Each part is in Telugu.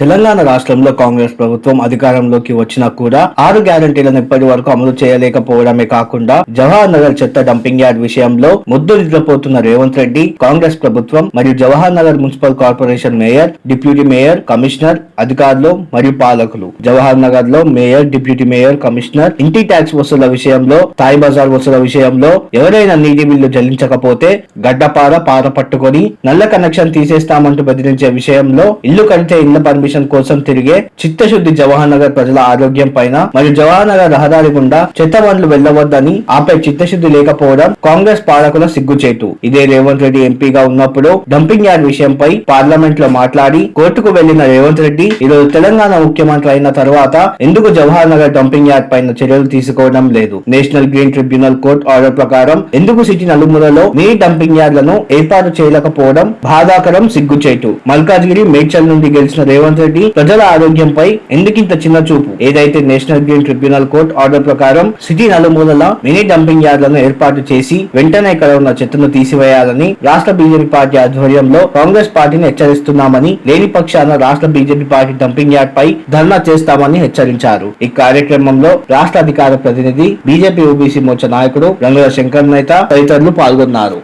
తెలంగాణ రాష్ట్రంలో కాంగ్రెస్ ప్రభుత్వం అధికారంలోకి వచ్చినా కూడా ఆరు గ్యారంటీలను ఇప్పటి వరకు అమలు చేయలేకపోవడమే కాకుండా జవహర్ నగర్ చెత్త డంపింగ్ యార్డ్ విషయంలో ముద్దు నిద్రపోతున్న రేవంత్ రెడ్డి కాంగ్రెస్ ప్రభుత్వం మరియు Jawahar Nagar municipal corporation mayor deputy mayor commissioner అధికారులు మరియు పాలకులు. జవహర్ నగర్లో మేయర్ డిప్యూటీ మేయర్ కమిషనర్ ఇంటి ట్యాక్స్ వసూల విషయంలో తాయి బజార్ వసూల విషయంలో ఎవరైనా నీటి బిల్లు చెల్లించకపోతే గడ్డపార పార పట్టుకొని నల్ల కనెక్షన్ తీసేస్తామంటూ బెదిరించే విషయంలో ఇల్లు కడితే ఇళ్ళ పర్మిషన్ కోసం తిరిగే చిత్తశుద్ధి జవహర్ నగర్ ప్రజల ఆరోగ్యం పైన మరియు జవహర్ నగర్ రహదారి గుండా చెత్త బండ్లు వెళ్ళవద్దని ఆపై చిత్తశుద్ధి లేకపోవడం కాంగ్రెస్ పాలకుల సిగ్గుచేటు. ఇదే రేవంత్ రెడ్డి ఎంపీగా ఉన్నప్పుడు డంపింగ్ యార్డ్ విషయంపై పార్లమెంట్లో మాట్లాడి కోర్టుకు వెళ్ళిన రేవంత్ రెడ్డి ఈరోజు తెలంగాణ ముఖ్యమంత్రి అయిన తర్వాత ఎందుకు జవహర్ నగర్ డంపింగ్ యార్డ్ పైన చర్యలు తీసుకోవడం లేదు. National green tribunal court order ప్రకారం ఎందుకు సిటీ నలుమూలలో మీ డంపింగ్ యార్డ్లను ఏర్పాటు చేయలేకపోవడం బాధాకరం సిగ్గుచేటు. మల్కాజ్గిరి మేడ్చల్ నుండి గెలిచిన రేవంత్ రెడ్డి ప్రజల ఆరోగ్యంపై ఎందుకింత చిన్న చూపు? ఏదైతే national green tribunal court order ప్రకారం సిటీ నలుమూలల మినీ డంపింగ్ యార్డ్లను ఏర్పాటు చేసి వెంటనే ఇక్కడ ఉన్న చెత్తను తీసివేయాలని రాష్ట్ర బీజేపీ పార్టీ ఆధ్వర్యంలో కాంగ్రెస్ పార్టీని హెచ్చరిస్తున్నామని లేని పక్షాన రాష్ట్ర బీజేపీ పార్టీ డంపింగ్ యార్డ్ పై ధర్నా చేస్తామని హెచ్చరించారు. ఈ కార్యక్రమంలో రాష్ట్ర అధికార ప్రతినిధి బీజేపీ ఓబీసీ మోర్చా నాయకుడు రంగుల శంకర్ నేత తదితరులు పాల్గొన్నారు.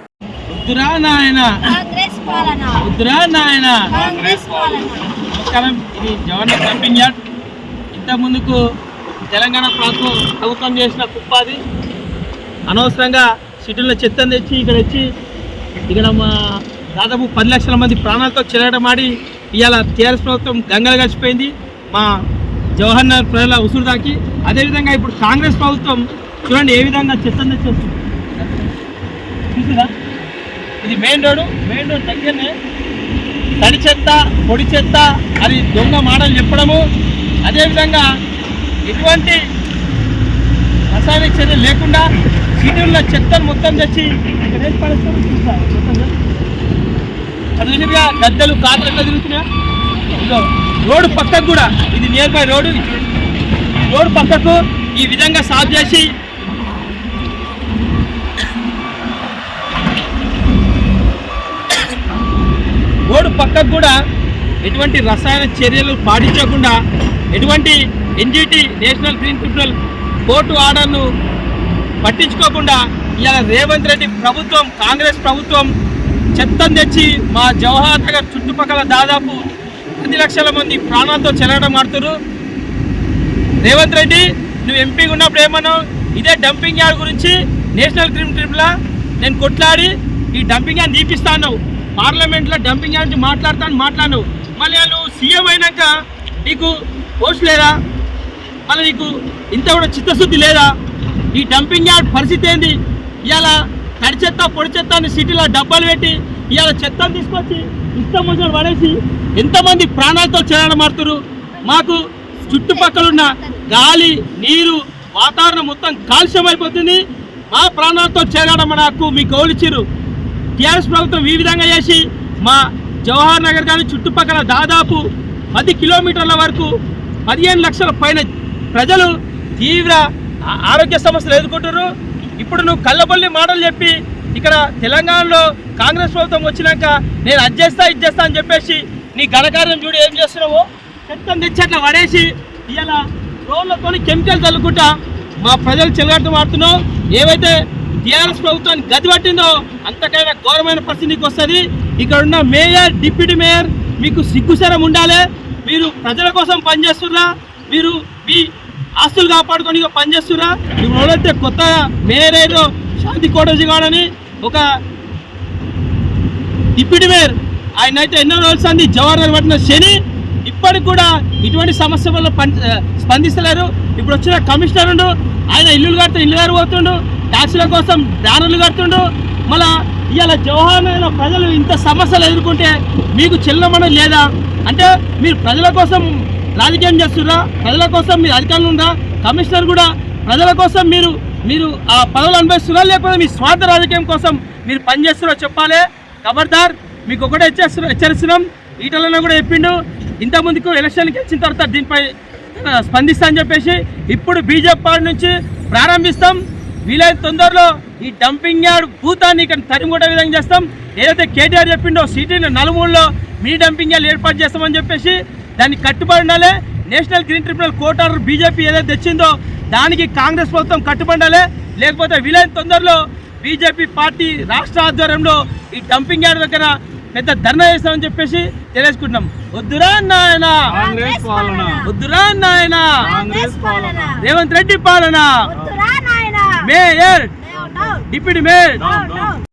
వద్దురా నాయన. కాంగ్రెస్ పాలన. వద్దురా నాయన. కాంగ్రెస్ ఇది జవహర్ డంపింగ్ యార్డ్. ఇంత ముందుకు తెలంగాణ ప్రభుత్వం ప్రభుత్వం చేసిన కుప్పాది అనవసరంగా సిటీలో చెత్తను తెచ్చి ఇక్కడ వచ్చి ఇక్కడ మా దాదాపు పది లక్షల మంది ప్రాణాలతో చెలగటమాడి ఇవాళ టీఆర్ఎస్ ప్రభుత్వం గంగలు గడిచిపోయింది మా జవహర్ నగర్ ప్రజల ఉసురు దాకి అదేవిధంగా ఇప్పుడు కాంగ్రెస్ ప్రభుత్వం చూడండి ఏ విధంగా చెత్తను తెచ్చేస్తుంది చూసారా? ఇది మెయిన్ రోడ్డు. మెయిన్ రోడ్ దగ్గరనే తడి చెత్త పొడి చెత్త అని దొంగ మాటలు చెప్పడము. అదేవిధంగా ఎటువంటి రసాయనిక చర్య లేకుండా సిటీల్లో చెత్తను మొత్తం తెచ్చి ఇక్కడ వేసి పడేస్తారు. విధంగా గద్దెలు కార్లు ఎట్లా తిరుగుతున్నాయా? రోడ్డు పక్కకు కూడా ఇది నియర్ బై రోడ్డు రోడ్డు పక్కకు ఈ విధంగా సాఫ్ చేసి రోడ్డు పక్కకు కూడా ఎటువంటి రసాయన చర్యలు పాటించకుండా ఎటువంటి NGT national green tribunal court ఆర్డర్ను పట్టించుకోకుండా ఇలా రేవంత్ రెడ్డి ప్రభుత్వం కాంగ్రెస్ ప్రభుత్వం చెత్తను తెచ్చి మా జవహర్ నగర్ చుట్టుపక్కల దాదాపు పది లక్షల మంది ప్రాణాలతో చెలగడం ఆడుతురు రేవంత్ రెడ్డి నువ్వు ఎంపీగా ఉన్నప్పుడు ఏమన్నావు? ఇదే డంపింగ్ యార్డ్ గురించి నేషనల్ క్రీమ్ ట్రిబ్యునల్ నేను కొట్లాడి ఈ డంపింగ్ యార్డ్ నీపిస్తాను పార్లమెంట్లో డంపింగ్ గురించి మాట్లాడతాను మాట్లాడు మళ్ళీ నువ్వు సీఎం అయినాక నీకు పోస్ట్ లేదా? మళ్ళీ నీకు ఇంత కూడా చిత్తశుద్ధి లేదా? ఈ డంపింగ్ యార్డ్ పరిస్థితి ఏంది? ఇవాళ తడి చెత్త పొడి చెత్త అని సిటీలో డబ్బాలు పెట్టి ఇవాళ చెత్తను తీసుకొచ్చి ఇష్టం ముందు పడేసి ఎంతమంది ప్రాణాలతో చేరడం మాకు చుట్టుపక్కల ఉన్న గాలి నీరు వాతావరణం మొత్తం కాలుష్యం అయిపోతుంది. మా ప్రాణాలతో చేరడం నాకు మీకు గౌలిచ్చిరు టీఆర్ఎస్ ప్రభుత్వం ఈ విధంగా చేసి మా జవహర్ నగర్ కానీ చుట్టుపక్కల దాదాపు పది కిలోమీటర్ల వరకు పదిహేను లక్షల పైన ప్రజలు తీవ్ర ఆరోగ్య సమస్యలు ఎదుర్కొంటున్నారు. ఇప్పుడు నువ్వు కళ్ళబొల్లి మాటలు చెప్పి ఇక్కడ తెలంగాణలో కాంగ్రెస్ ప్రభుత్వం వచ్చినాక నేను అది చేస్తా ఇది చేస్తా అని చెప్పేసి నీ ఘనకార్యం చూడు ఏం చేస్తున్నావో? చెత్తం తెచ్చి అట్లా పడేసి ఇలా రోడ్లతో కెమికల్ చల్లుకుంటా మా ప్రజలు చెలగట్టు మారుతున్నావు. ఏవైతే టీఆర్ఎస్ ప్రభుత్వాన్ని గది పట్టిందో అంతకైనా ఘోరమైన పరిస్థితి నీకు వస్తుంది. ఇక్కడ ఉన్న మేయర్ డిప్యూటీ మేయర్ మీకు సిగ్గుసరం ఉండాలి. మీరు ప్రజల కోసం పనిచేస్తున్నా మీరు మీ ఆస్తులు కాపాడుకొని పనిచేస్తున్నా ఇప్పుడు ఎవరైతే కొత్త మేయర్ ఏదో శాంతి కోటజీ గాడని ఒక డిప్యూటీ మేయర్ ఆయన అయితే ఎన్నో రోజులు అంది జవహర్ పట్టిన శని ఇప్పటికి కూడా ఇటువంటి సమస్య వల్ల పని స్పందిస్తలేరు. ఇప్పుడు వచ్చిన కమిషనర్ ఉండు ఆయన ఇల్లులు కడితే ఇల్లు గారు పోతుండు ట్యాక్సీల కోసం బ్యానర్లు కడుతుండు మళ్ళా ఇవాళ జవహర్ ప్రజలు ఇంత సమస్యలు ఎదుర్కొంటే మీకు చెల్లమని లేదా? అంటే మీరు ప్రజల కోసం రాజకీయం చేస్తుర్రా ప్రజల కోసం మీరు అధికారులు ఉందా కమిషనర్ కూడా ప్రజల కోసం మీరు మీరు ఆ పదవులు అనుభవిస్తున్నారా? లేకపోతే మీ స్వార్థ రాజకీయం కోసం మీరు పనిచేస్తున్నారో? చెప్పాలి. ఖబర్దార్ మీకు ఒకటే హెచ్చరిస్తున్నా హెచ్చరిస్తున్నాం. ఈటలన్నా కూడా చెప్పిండు. ఇంతకుముందుకు ఎలక్షన్కి వచ్చిన తర్వాత దీనిపై స్పందిస్తా అని చెప్పేసి ఇప్పుడు బీజేపీ పార్టీ నుంచి ప్రారంభిస్తాం. వీలైన తొందరలో ఈ డంపింగ్ యార్డ్ భూతాన్ని ఇక్కడ తరిమికొట్టే విధంగా చేస్తాం. ఏదైతే కేటీఆర్ చెప్పిండో సిటీని నలుమూలలో మీ డంపింగ్ యార్డ్ ఏర్పాటు చేస్తామని చెప్పేసి దానికి కట్టుబడి ఉండాలి. National green tribunal court order BJP ఏదైతే తెచ్చిందో దానికి కాంగ్రెస్ ప్రభుత్వం కట్టుబడి ఉండాలి. లేకపోతే వీలైన తొందరలో బీజేపీ పార్టీ రాష్ట్ర ఆధ్వర్యంలో ఈ డంపింగ్ యార్డ్ దగ్గర పెద్ద ధర్నా చేస్తామని చెప్పేసి తెలియజేసుకుంటున్నాం. వద్దురా నాయన. వద్దురా నాయన. రేవంత్ రెడ్డి పాలన. వద్దురా నాయనా మేయర్